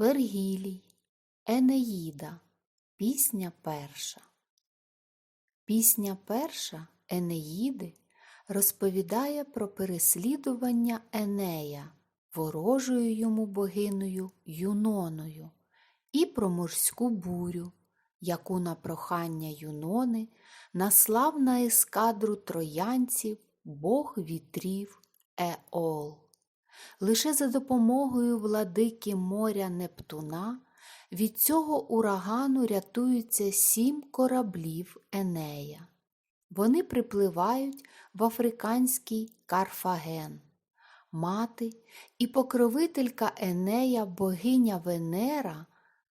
Вергілій, Енеїда, пісня перша. Пісня перша Енеїди розповідає про переслідування Енея, ворожою йому богиною Юноною, і про морську бурю, яку на прохання Юнони наслав на ескадру троянців бог вітрів Еол. Лише за допомогою владики моря Нептуна від цього урагану рятуються сім кораблів Енея. Вони припливають в африканський Карфаген. Мати і покровителька Енея богиня Венера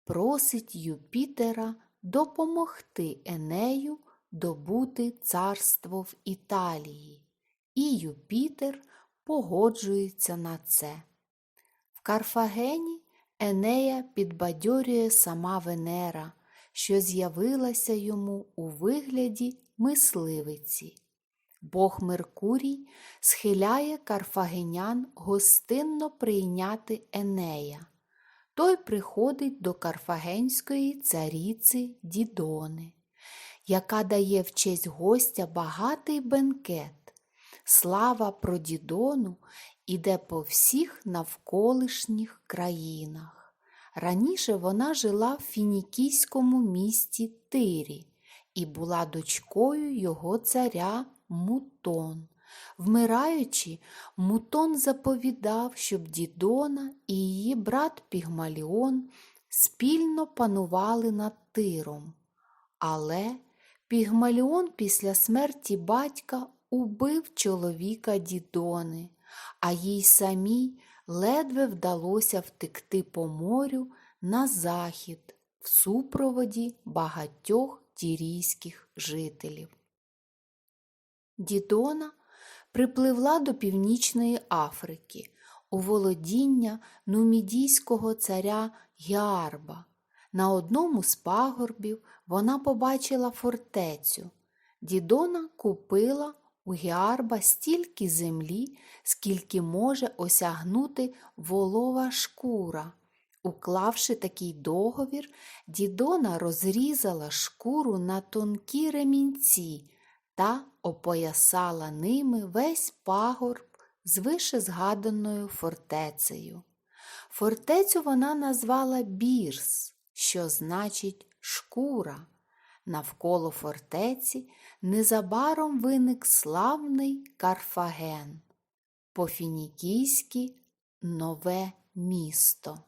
просить Юпітера допомогти Енею добути царство в Італії, і Юпітер погоджується на це. В Карфагені Енея підбадьорює сама Венера, що з'явилася йому у вигляді мисливиці. Бог Меркурій схиляє карфагенян гостинно прийняти Енея. Той приходить до карфагенської цариці Дідони, яка дає в честь гостя багатий бенкет. Слава про Дідону іде по всіх навколишніх країнах. Раніше вона жила в фінікійському місті Тирі і була дочкою його царя Мутон. Вмираючи, Мутон заповідав, щоб Дідона і її брат Пігмаліон спільно панували над Тиром. Але Пігмаліон після смерті батька убив чоловіка Дідони, а їй самій ледве вдалося втекти по морю на захід в супроводі багатьох тірійських жителів. Дідона припливла до Північної Африки у володіння нумідійського царя Гіарба. На одному з пагорбів вона побачила фортецю. Дідона купила у Гіарба стільки землі, скільки може осягнути волова шкура. Уклавши такий договір, Дідона розрізала шкуру на тонкі ремінці та опоясала ними весь пагорб з вишезгаданою фортецею. Фортецю вона назвала Бірс, що значить шкура. Навколо фортеці незабаром виник славний Карфаген, по-фінікійськи нове місто.